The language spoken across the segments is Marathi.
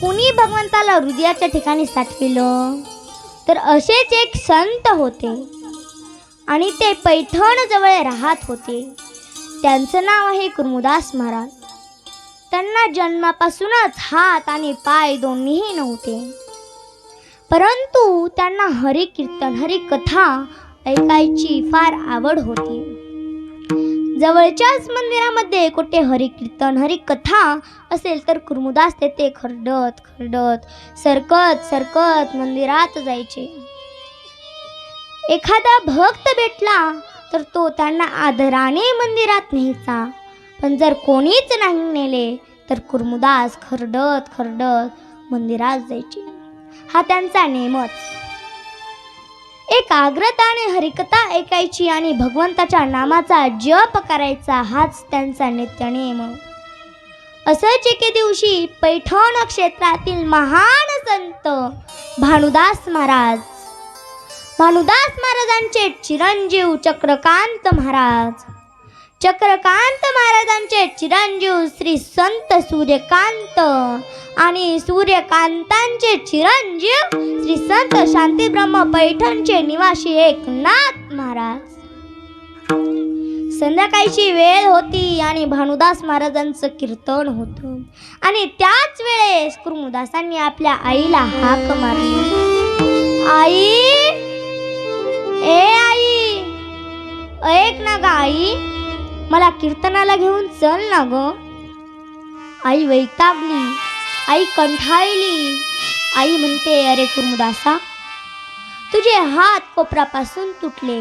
कुणी भगवंताला हृदयाच्या ठिकाणी साठविलं तर असेच एक संत होते. आणि ते पैठण जवळ राहत होते. त्यांचं नाव आहे कुर्मुदास महाराज. त्यांना जन्मापासूनच हात आणि पाय दोन्हीही नव्हते. परंतु त्यांना हरी कीर्तन हरी कथा ऐकायची फार आवड होती. जवळच्याच मंदिरामध्ये कुठे हरी कीर्तन हरी कथा असेल तर कुर्मुदास तेथे खरडत खरडत सरकत सरकत मंदिरात जायचे. एखादा भक्त भेटला तर तो त्यांना आदराने मंदिरात न्यायचा. पण जर कोणीच नाही नेले तर कुर्मुदास खरडत खरडत मंदिरात जायचे. हा त्यांचा नेमच. एकाग्रताने हरिकथा ऐकायची आणि भगवंताच्या नामाचा जप करायचा हाच त्यांचा नित्यनेम. असंच एके दिवशी पैठण क्षेत्रातील महान संत भानुदास महाराज. भानुदास महाराजांचे चिरंजीव चक्रकांत महाराज. चक्रकांत महाराजांचे चिरंजीव श्री संत सूर्यकांत आणि सूर्यकांतांचे चिरंजीव श्री संत शांतीब्रह्म पैठणचे निवासी एकनाथ महाराज. संध्याकाळची वेळ होती आणि भानुदास महाराजांचं कीर्तन होतं. आणि त्याच वेळेस कुर्मुदासांनी आपल्या आईला हाक मारली. आई ए आई ऐक ना ग आई. मला कीर्तनाला घेऊन चल ना ग. आई वैतागली आई कंठाळली. आई म्हणते अरे कुर्मुदासा तुझे हात कोपरापासून तुटले.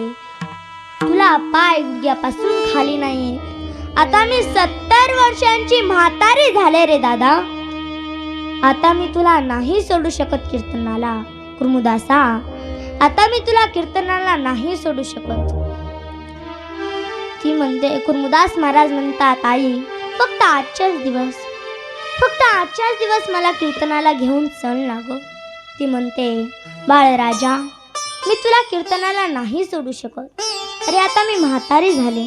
तुला पाय गुडघ्यापासून खाली नाही. आता मी सत्तर वर्षांची म्हातारी झाले रे दादा. आता मी तुला नाही सोडू शकत कीर्तनाला कुर्मुदासा आता मी तुला कीर्तनाला नाही सोडू शकत. ती म्हणते कुर्मुदास महाराज म्हणतात आई फक्त आजच्याच दिवस फक्त आजच्याच दिवस मला कीर्तनाला घेऊन चल ना ती म्हणते बाळराजा मी तुला कीर्तनाला नाही सोडू शकत. अरे आता मी म्हातारी झाले.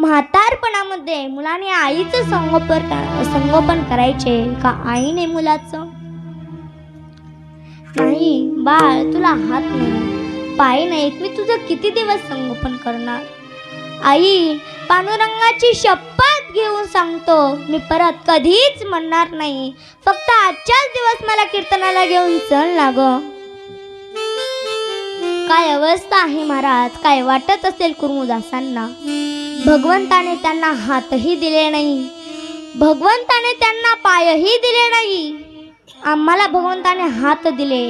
म्हातारपणामध्ये मुलाने आईचं संगोपन संगोपन करायचे का आईने मुलाचं? नाही बाळ तुला हात नाही. पाय नाहीत. मी तुझं किती दिवस संगोपन करणार? आई पांडुरंगाची शपथ घेऊन सांगतो मी परत कधीच म्हणणार नाही. फक्त आजच्याच दिवस मला कीर्तनाला घेऊन चल ना ग. काय अवस्था आहे महाराज? काय वाटत असेल कुर्मुदासांना? भगवंताने त्यांना हातही दिले नाही. भगवंताने त्यांना पायही दिले नाही. आम्हाला भगवंताने हात दिले.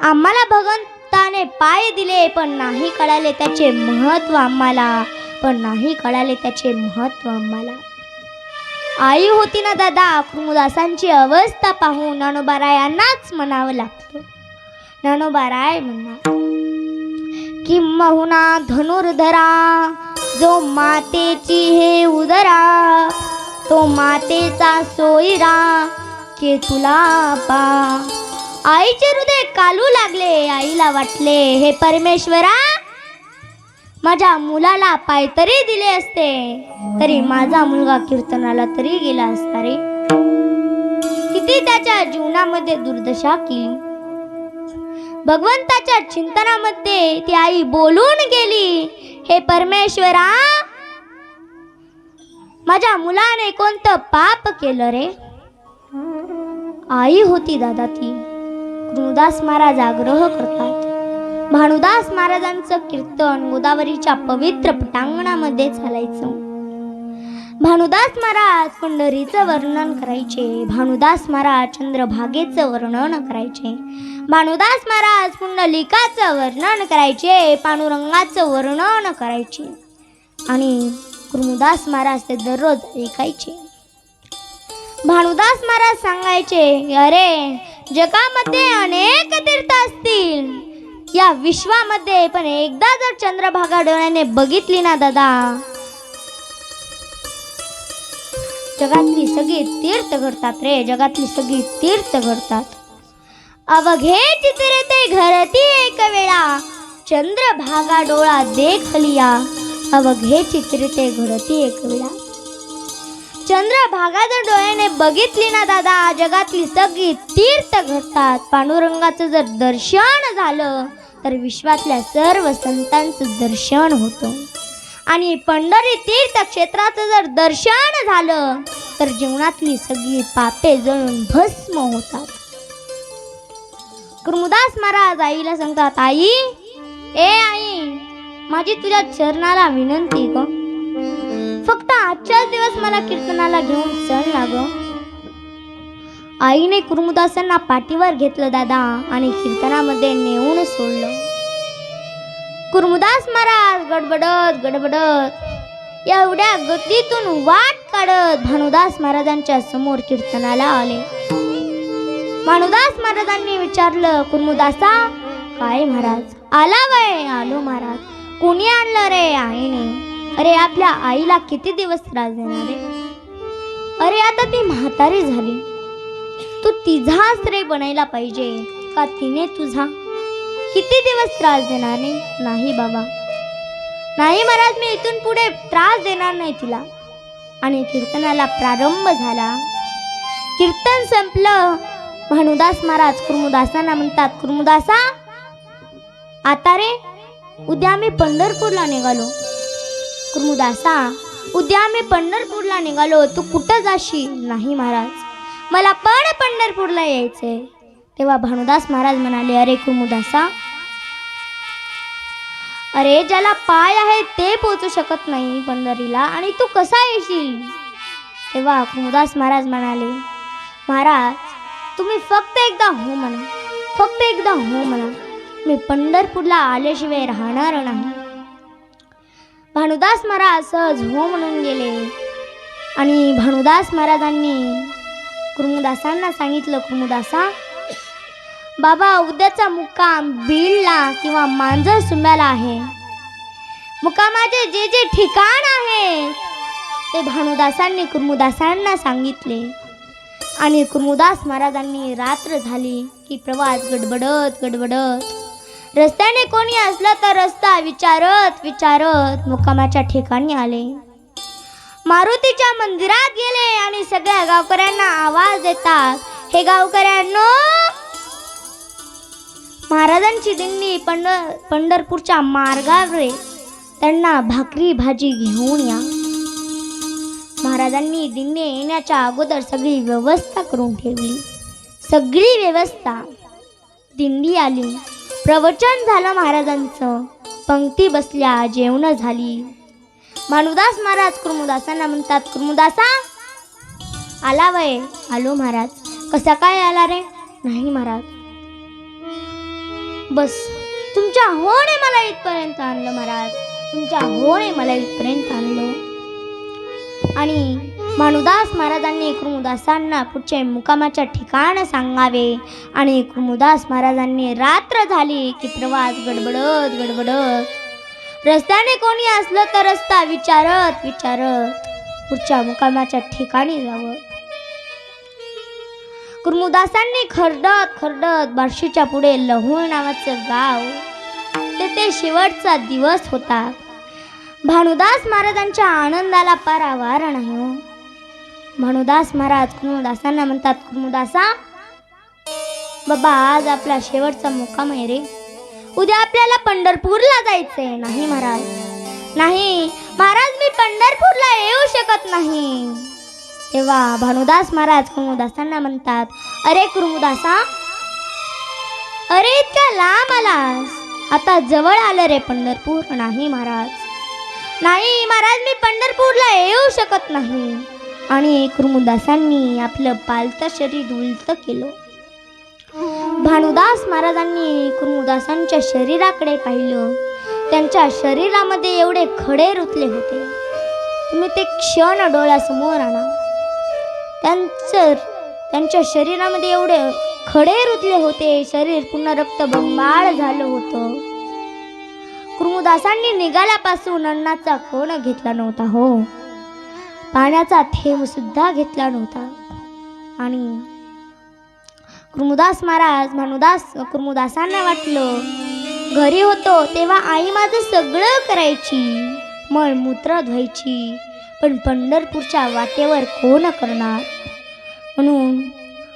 आम्हाला भगवंताने पाय दिले पण नाही कळाले त्याचे महत्त्व आम्हाला. पण नाही कळाले त्याचे महत्त्व आम्हाला आई होती ना दादा कुर्मुदासांची अवस्था पाहून नानोबारायांनाच म्हणावं लागतं. नानोबाराय म्हणणार किंबहुना धनुर्धरा जो मातेची हे उदरा तो मातेचा सोयरा के तुला पा. आईचे हृदय कालू लागले आईला वाटले हे परमेश्वरा माझ्या मुलाला पाय तरी दिले असते. तरी माझा मुलगा कीर्तनाला तरी गेला असता रे. किती त्याच्या जीवनामध्ये दुर्दशा केली. भगवंताच्या चिंतनामध्ये ती आई बोलून गेली हे परमेश्वरा माझ्या मुलाने कोणतं पाप केलं रे? आई होती दादा ती. गुरुदास महाराज आग्रह करतात. भानुदास महाराजांचं कीर्तन गोदावरीच्या पवित्र पटांगणामध्ये चालायचं. भानुदास महाराज पंढरीचं वर्णन करायचे. भानुदास महाराज चंद्रभागेचं वर्णन करायचे. भानुदास महाराज पुंडलिकाचं वर्णन करायचे. पांडुरंगाचं वर्णन करायचे. आणि कुर्मुदास महाराज ते दररोज ऐकायचे. भानुदास महाराज सांगायचे अरे जगामध्ये अनेक तीर्थ असतील. या विश्वामध्ये पण एकदा जर चंद्रभागा डोळ्याने बघितली ना दादा. जगातली सगळी तीर्थ घडतात रे जगातली सगळी तीर्थ घडतात. अवघे चित्रे ते घरती एक वेळा चंद्रभागा डोळा देख लिया अवघे चित्रे ते घडती एक वेळा. चंद्रभागा जर डोळ्याने बघितली ना दादा जगातली सगळी तीर्थ घडतात. पांडुरंगाचं जर दर्शन झालं तर विश्वातल्या सर्व संतांचं दर्शन होतं. आणि पंढरी तीर्थक्षेत्राचं जर दर्शन झालं तर जीवनातली सगळी पापे जळून भस्म होतात. कुर्मुदास महाराज आईला सांगतात आई ए आई माझी तुझ्या चरणाला विनंती ग. फक्त आजच्याच दिवस मला कीर्तनाला घेऊन चल ना ग. आईने कुर्मुदासांना पाठीवर घेतलं दादा आणि कीर्तनामध्ये नेऊन सोडलं. कुर्मुदास महाराज गडबडत गडबडत एवढ्या गतीतून वाट काढत भानुदास महाराजांच्या समोर कीर्तनाला आले. भानुदास महाराजांनी विचारलं कुर्मुदासा काय महाराज? आला वय? आलो महाराज. कोणी आणलं रे आईने? अरे आपल्या आईला किती दिवस त्रास देणार अरे आता ती म्हातारी झाली. तू तिझाच रे बनायला पाहिजे का तिने तुझा? किती दिवस त्रास देणार नाही बाबा. नाही महाराज मी इथून पुढे त्रास देणार नाही तिला. आणि कीर्तनाला प्रारंभ झाला. कीर्तन संपलं. भानुदास महाराज कुर्मुदासांना म्हणतात कुर्मुदासा आता रे उद्या मी पंढरपूरला निघालो. कुर्मुदासा उद्या आम्ही पंढरपूरला निघालो तू कुठं जाशील? नाही महाराज. मला पण पंढरपूरला यायचंय. तेव्हा भानुदास महाराज म्हणाले अरे कुमुदासा अरे ज्याला पाय आहे ते पोचू शकत नाही पंढरीला आणि तू कसा येशील? तेव्हा कुर्मुदास महाराज म्हणाले महाराज तुम्ही फक्त एकदा हो म्हणा फक्त एकदा हो म्हणा. मी पंढरपूरला आल्याशिवाय राहणार नाही. भानुदास महाराज सहज हो म्हणून गेले. आणि भानुदास महाराजांनी कुर्मुदासांना सांगितलं कुर्मुदासा बाबा उद्याचा मुक्काम बीडला किंवा मांजर सुंब्याला आहे. मुकामाचे जे जे ठिकाण आहे. ते भानुदासांनी कुर्मुदासांना सांगितले. आणि कुर्मुदास महाराजांनी रात्र झाली की प्रवास गडबडत गडबडत रस्त्याने कोणी असलं तर रस्ता विचारत विचारत मुक्कामाच्या ठिकाणी आले. मारुतीच्या मंदिरात गेले आणि सगळ्या गावकऱ्यांना आवाज देतात हे गावकऱ्यांनो! महाराजांची दिंडी पंढ पंढरपूरच्या मार्गावर त्यांना भाकरी भाजी घेऊन या. महाराजांनी दिंडी येण्याच्या अगोदर सगळी व्यवस्था करून ठेवली. सगळी व्यवस्था. दिंडी आली. प्रवचन झालं महाराजांचं. पंक्ती बसल्या जेवण झाली. भानुदास महाराज कुर्मुदासांना म्हणतात कुर्मुदासा आला वय? आलो महाराज. कसा काय आला रे? नाही महाराज. बस तुमच्या होणे मला इथपर्यंत आणलं महाराज. तुमच्या होणे मला इथपर्यंत आणलं. आणि भानुदास महाराजांनी कुर्मुदासांना पुढचे मुकामाच्या ठिकाण सांगावे. आणि कृमुदास महाराजांनी रात्र झाली की प्रवास गडबडत गडबडत. रस्त्याने कोणी असलं तर रस्ता विचारत विचारत. पुढच्या मुकामाच्या ठिकाणी जावं. कुर्मुदासांनी खरडत खरडत बार्शीच्या पुढे लहुळ नावाचं गाव तेथे शेवटचा दिवस होता. भानुदास महाराजांच्या आनंदाला पारावार नाही हो. हो भानुदास महाराज कुर्मुदासांना म्हणतात कुर्मुदासा बाबा आज आपला शेवटचा मुक्काम आहे रे. उद्या आपल्याला पंढरपूरला जायचंय. नाही महाराज. नाही महाराज मी पंढरपूरला येऊ शकत नाही. तेव्हा भानुदास महाराज कुर्मुदासांना म्हणतात अरे कुर्मुदासा अरे इतक्या लांब आलास. आता जवळ आलं रे पंढरपूर. नाही महाराज. नाही महाराज मी पंढरपूरला येऊ शकत नाही. आणि कुर्मुदासांनी आपलं पालतं शरीर उलतं केलं. भानुदास महाराजांनी कुर्मुदासांच्या शरीराकडे पाहिलं. त्यांच्या शरीरामध्ये एवढे खडे रुतले होते. तुम्ही ते क्षण डोळ्यासमोर आणा. त्यांचं त्यांच्या शरीरामध्ये एवढे खडे रुतले होते. शरीर पुन्हा रक्त बंबाळ झालं होतं. कुर्मुदासांनी निघाल्यापासून अन्नाचा कोण घेतला नव्हता हो. पाण्याचा थेंबसुद्धा घेतला नव्हता. आणि कुर्मुदास महाराज भानुदास कुर्मुदासांना वाटलं घरी होतो तेव्हा आई माझं सगळं करायची मळमूत्र धुवायची पण पंढरपूरच्या वाटेवर कोण करणार? म्हणून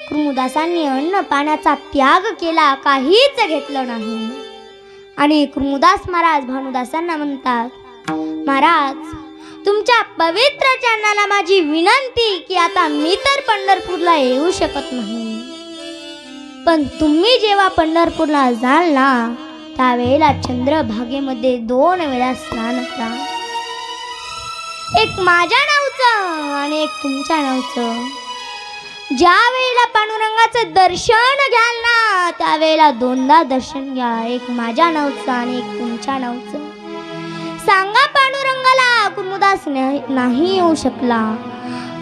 कुर्मुदासांनी अन्न पाण्याचा त्याग केला काहीच घेतलं नाही. आणि कुर्मुदास महाराज भानुदासांना म्हणतात महाराज तुमच्या पवित्र चरणाला माझी विनंती की आता मी तर पंढरपूरला येऊ शकत नाही. पण तुम्ही जेव्हा पंढरपूरला जाल ना त्यावेळेला चंद्रभागेमध्ये दोन वेळा स्नान करा. एक माझ्या नावचं आणि एक तुमच्या नावचं. ज्या वेळेला पांडुरंगाचं दर्शन घ्याल ना त्यावेळेला दोनदा दर्शन घ्या. एक माझ्या नावचं आणि एक तुमच्या नावचं. सांगा कुमुदास नाही नाही येऊ शकला.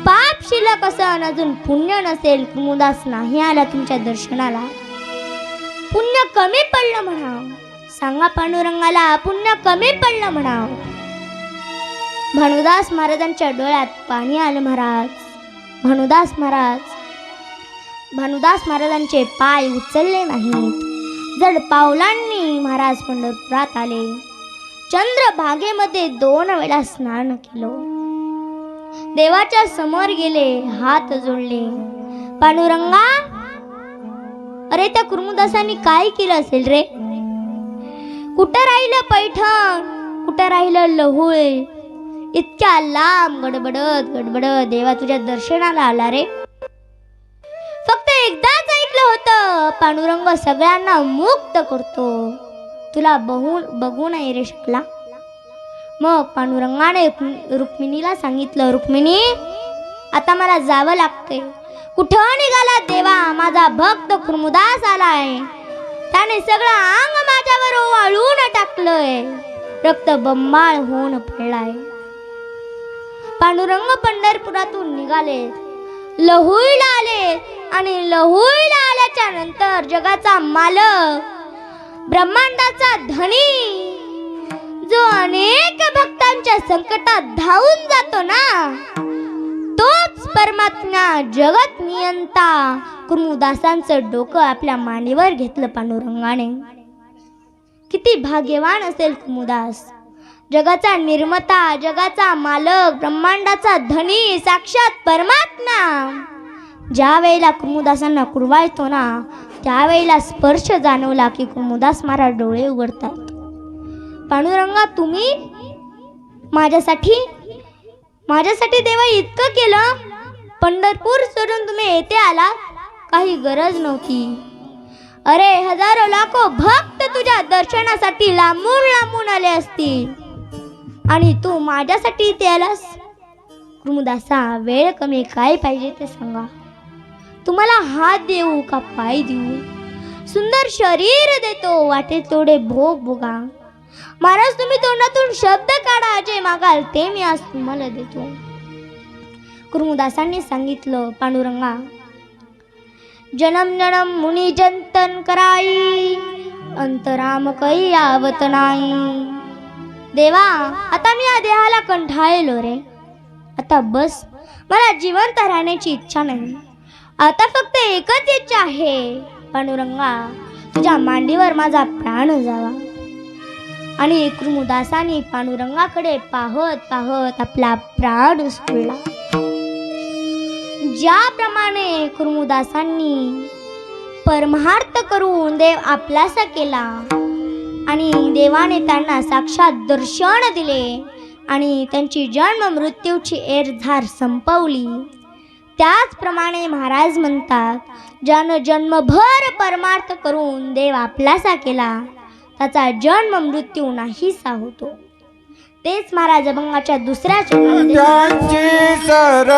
पाप शिल्लक असं अजून पुण्य नसेल कुमुदास नाही आला तुमच्या दर्शनाला. पुण्य कमी पडलं म्हणाव. सांगा पांडुरंगाला पुण्य कमी पडलं म्हणाव. भानुदास महाराजांच्या डोळ्यात पाणी आलं महाराज. भानुदास महाराज भानुदास महाराजांचे पाय उचलले नाहीत. जड पावलांनी महाराज पंढरपुरात आले चंद्रभागेमध्ये दोन वेळा स्नान केलं. देवाच्या समोर गेले हात जोडले. पांडुरंगा अरे त्या कुर्मुदासांनी काय केलं असेल रे? कुठं राहिलं पैठण? कुठं राहिलं लहुळे? इतक्या लांब गडबडत गडबडत देवा तुझ्या दर्शनाला आला रे. फक्त एकदाच ऐकलं होतं पांडुरंग सगळ्यांना मुक्त करतो. तुला बघून बघू नाही रे शकला. मग पांडुरंगाने रुक्मि- रुक्मिणीला सांगितलं रुक्मिणी आता मला जावं लागते कुठं निघाला देवा? माझा भक्त खुर्मुदास आलाय. त्याने सगळं अंग माझ्यावर वाळून टाकलंय. रक्त बंबाळ होऊन पडलाय. पांडुरंग पंढरपुरातून निघाले. लहुईला आले आणि लहुईला आल्याच्यानंतर जगाचा मालक ब्रह्मांडाचा धनी जो अनेक भक्तांच्या संकटात धावून जातो ना तोच परमात्मा जगत नियंता. कुर्मुदासांचं डोकं आपल्या मानेवर घेतलं पांडुरंगाने. किती भाग्यवान असेल कुमुदास. जगाचा निर्माता जगाचा मालक ब्रह्मांडाचा धनी साक्षात परमात्मा. ज्या वेळेला कुमुदासांना कुरवायतो ना त्यावेळेला स्पर्श जाणवला की कुमुदास महाराज डोळे उघडतात. पांडुरंगा तुम्ही माझ्यासाठी माझ्यासाठी देवा इतकं केलं? पंढरपूर सोडून तुम्ही येथे आला? काही गरज नव्हती. अरे हजारो लाखो भक्त तुझ्या दर्शनासाठी लांबून लांबून आले असतील. आणि तू माझ्यासाठी इथे आलास? कुमुदासा वेळ कमी काय पाहिजे ते सांगा. तुम्हाला हात देऊ का पाय देऊ? सुंदर शरीर देतो वाटे थोडे भोग भोगा. महाराज तुम्ही तोंडातून शब्द काढा जे मागाल ते मी आज तुम्हाला देतो. कुरुदासांनी सांगितलं पांडुरंगा जनम जनम मुनी जंतन कराई अंतराम कै आवत नाही. देवा आता मी या देहाला कंठाळलो रे. आता बस मला जिवंत राहण्याची इच्छा नाही. आता फक्त एकच इच्छा आहे. पांडुरंगा तुझ्या मांडीवर माझा प्राण जावा. आणि कृमुदासाने पांडुरंगाकडे पाहत पाहत आपला प्राण उसळला ज्याप्रमाणे कुर्मुदासांनी परमार्थ करून देव आपलासा केला आणि देवाने त्यांना साक्षात दर्शन दिले आणि त्यांची जन्म मृत्यूची एरझार संपवली. त्याचप्रमाणे महाराज म्हणतात ज्यानं जन्मभर परमार्थ करून देव आपलासा केला त्याचा जन्म मृत्यू नाहीसा होतो. तेच महाराज अभंगाच्या दुसऱ्या